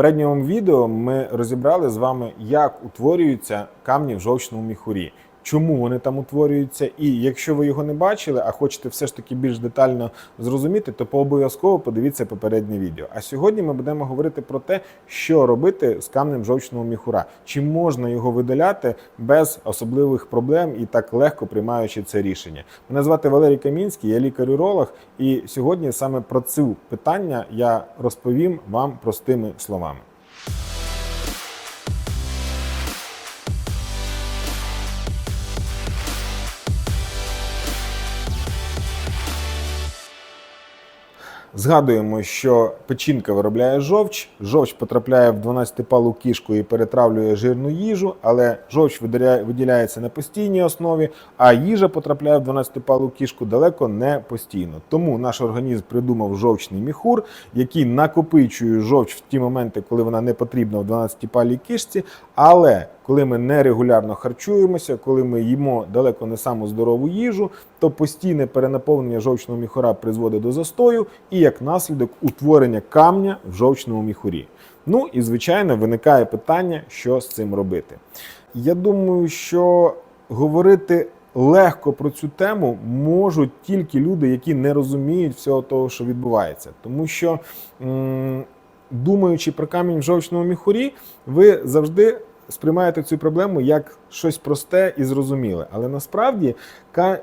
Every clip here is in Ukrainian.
попередньому відео ми розібрали з вами, як утворюються камні в жовчному міхурі. Чому вони там утворюються, і якщо ви його не бачили, а хочете все ж таки більш детально зрозуміти, то обов'язково подивіться попереднє відео. А сьогодні ми будемо говорити про те, що робити з камнем жовчного міхура, чи можна його видаляти без особливих проблем і так легко приймаючи це рішення. Мене звати Валерій Камінський, я лікар-уролог, і сьогодні саме про це питання я розповім вам простими словами. Згадуємо, що печінка виробляє жовч, жовч потрапляє в 12-палу кішку і перетравлює жирну їжу, але жовч виділяє- виділяється на постійній основі, а їжа потрапляє в 12-палу кішку далеко не постійно. Тому наш організм придумав жовчний міхур, який накопичує жовч в ті моменти, коли вона не потрібна в 12-палій кішці, але коли ми нерегулярно харчуємося, коли ми їмо далеко не саму здорову їжу, то постійне перенаповнення жовчного міхура призводить до застою і як наслідок утворення камня в жовчному міхурі. Ну і звичайно виникає питання, що з цим робити. Я думаю, що говорити легко про цю тему можуть тільки люди, які не розуміють всього того, що відбувається, тому що. Думаючи про камінь в жовчному міхурі, ви завжди сприймаєте цю проблему як щось просте і зрозуміле. Але насправді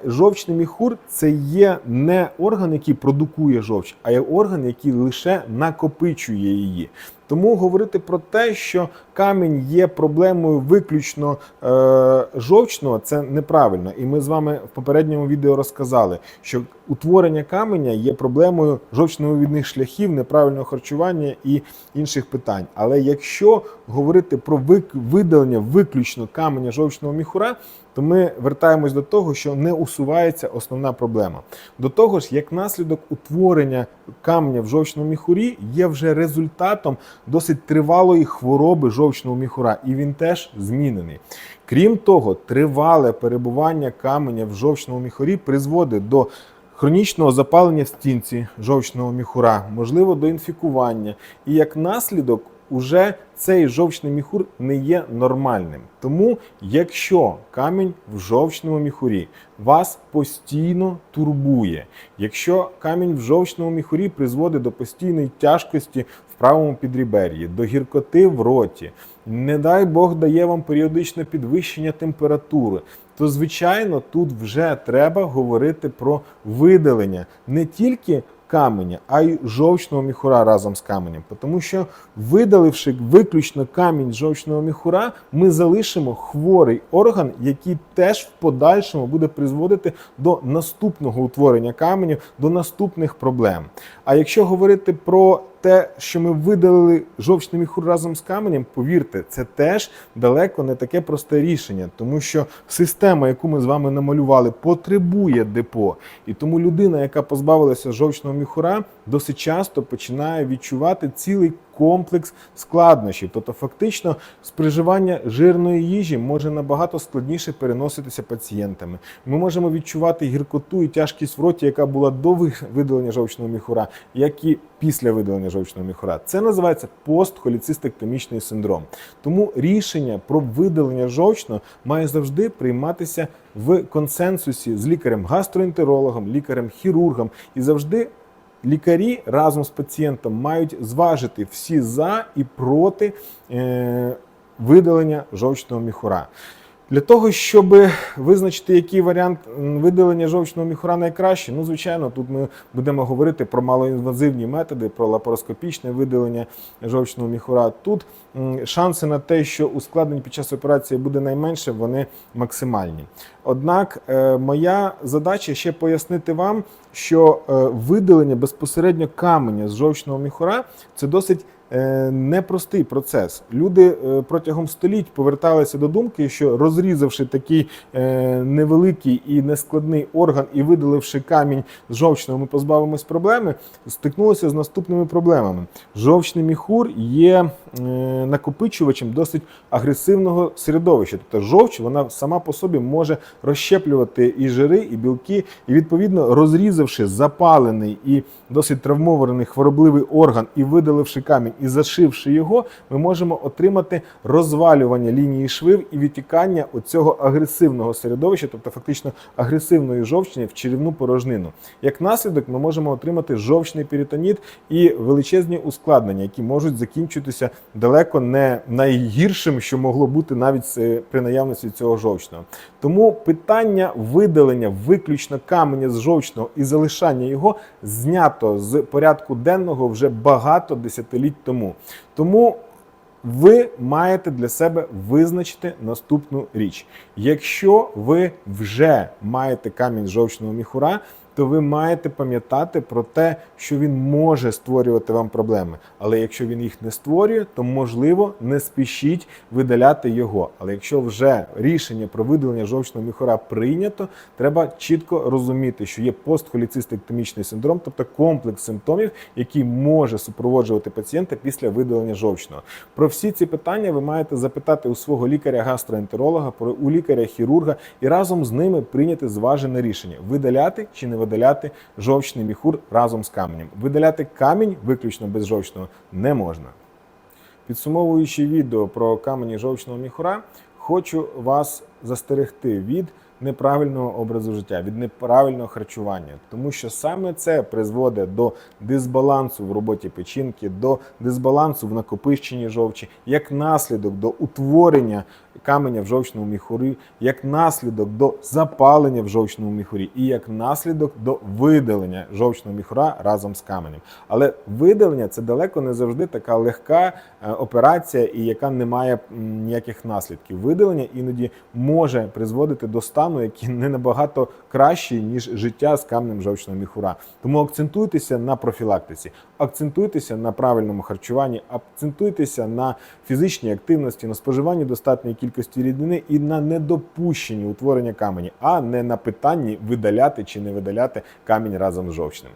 жовчний міхур це є не орган, який продукує жовч, а є орган, який лише накопичує її. Тому говорити про те, що камінь є проблемою виключно е, жовчного, це неправильно. І ми з вами в попередньому відео розказали, що утворення каменя є проблемою жовчно-вивідних шляхів, неправильного харчування і інших питань. Але якщо говорити про видалення виключно каменя жовчного міхура, то ми вертаємось до того, що не усувається основна проблема. До того ж, як наслідок утворення камня в жовчному міхурі є вже результатом досить тривалої хвороби жовчного міхура, і він теж змінений. Крім того, тривале перебування каменя в жовчному міхурі призводить до хронічного запалення в стінці жовчного міхура, можливо, до інфікування. І як наслідок, уже цей жовчний міхур не є нормальним. Тому, якщо камінь в жовчному міхурі вас постійно турбує, якщо камінь в жовчному міхурі призводить до постійної тяжкості правому підрібер'ї, до гіркоти в роті, не дай Бог дає вам періодичне підвищення температури, то звичайно тут вже треба говорити про видалення не тільки каменя, а й жовчного міхура разом з каменем. Тому що, видаливши виключно камінь жовчного міхура, ми залишимо хворий орган, який теж в подальшому буде призводити до наступного утворення каменю, до наступних проблем. А якщо говорити про те, що ми видалили жовчний міхур разом з каменем, повірте, це теж далеко не таке просте рішення, тому що система, яку ми з вами намалювали, потребує депо. І тому людина, яка позбавилася жовчного міхура, досить часто починає відчувати цілий комплекс складнощів. Тобто, фактично, споживання жирної їжі може набагато складніше переноситися пацієнтами. Ми можемо відчувати гіркоту і тяжкість в роті, яка була до видалення жовчного міхура, як і після видалення жовчного міхура. Це називається постхоліцистектомічний синдром. Тому рішення про видалення жовчного має завжди прийматися в консенсусі з лікарем-гастроентерологом, лікарем-хірургом і завжди лікарі разом з пацієнтом мають зважити всі за і проти е, видалення жовчного міхура. Для того, щоб визначити, який варіант видалення жовчного міхура найкращий, ну, звичайно, тут ми будемо говорити про малоінвазивні методи, про лапароскопічне видалення жовчного міхура. Тут шанси на те, що ускладнень під час операції буде найменше, вони максимальні. Однак, е, моя задача ще пояснити вам, що е, видалення безпосередньо каменя з жовчного міхура це досить непростий процес. Люди е, протягом століть поверталися до думки, що розрізавши такий е, невеликий і нескладний орган і видаливши камінь з жовчного, ми позбавимось проблеми, стикнулися з наступними проблемами. Жовчний міхур є е, накопичувачем досить агресивного середовища. Тобто жовч вона сама по собі може розщеплювати і жири, і білки, і відповідно розрізавши запалений і досить травмований хворобливий орган, і видаливши камінь, і зашивши його, ми можемо отримати розвалювання лінії швив і відтікання оцього агресивного середовища, тобто фактично агресивної жовчні в черівну порожнину. Як наслідок, ми можемо отримати жовчний перитоніт і величезні ускладнення, які можуть закінчитися далеко не найгіршим, що могло бути навіть при наявності цього жовчного. Тому питання видалення виключно каменя з жовчного і залишання його знято з порядку денного вже багато десятиліть тому. Тому ви маєте для себе визначити наступну річ. Якщо ви вже маєте камінь жовчного міхура, то ви маєте пам'ятати про те, що він може створювати вам проблеми. Але якщо він їх не створює, то можливо не спішіть видаляти його. Але якщо вже рішення про видалення жовчного міхура прийнято, треба чітко розуміти, що є постхоліцистектомічний синдром, тобто комплекс симптомів, який може супроводжувати пацієнта після видалення жовчного. Про всі ці питання ви маєте запитати у свого лікаря-гастроентеролога, у лікаря-хірурга і разом з ними прийняти зважене рішення: видаляти чи не видаляти жовчний міхур разом з каменем. Видаляти камінь виключно без жовчного не можна. Підсумовуючи відео про камені жовчного міхура, хочу вас застерегти від неправильного образу життя, від неправильного харчування, тому що саме це призводить до дисбалансу в роботі печінки, до дисбалансу в накопиченні жовчі, як наслідок до утворення каменя в жовчному міхурі, як наслідок до запалення в жовчному міхурі і як наслідок до видалення жовчного міхура разом з каменем. Але видалення це далеко не завжди така легка е, операція, і яка не має ніяких наслідків. Видалення іноді може призводити до стану, який не набагато кращий, ніж життя з камнем жовчного міхура. Тому акцентуйтеся на профілактиці, акцентуйтеся на правильному харчуванні, акцентуйтеся на фізичній активності, на споживанні достатньої кількості рідини і на недопущенні утворення камені, а не на питанні видаляти чи не видаляти камінь разом з жовчним.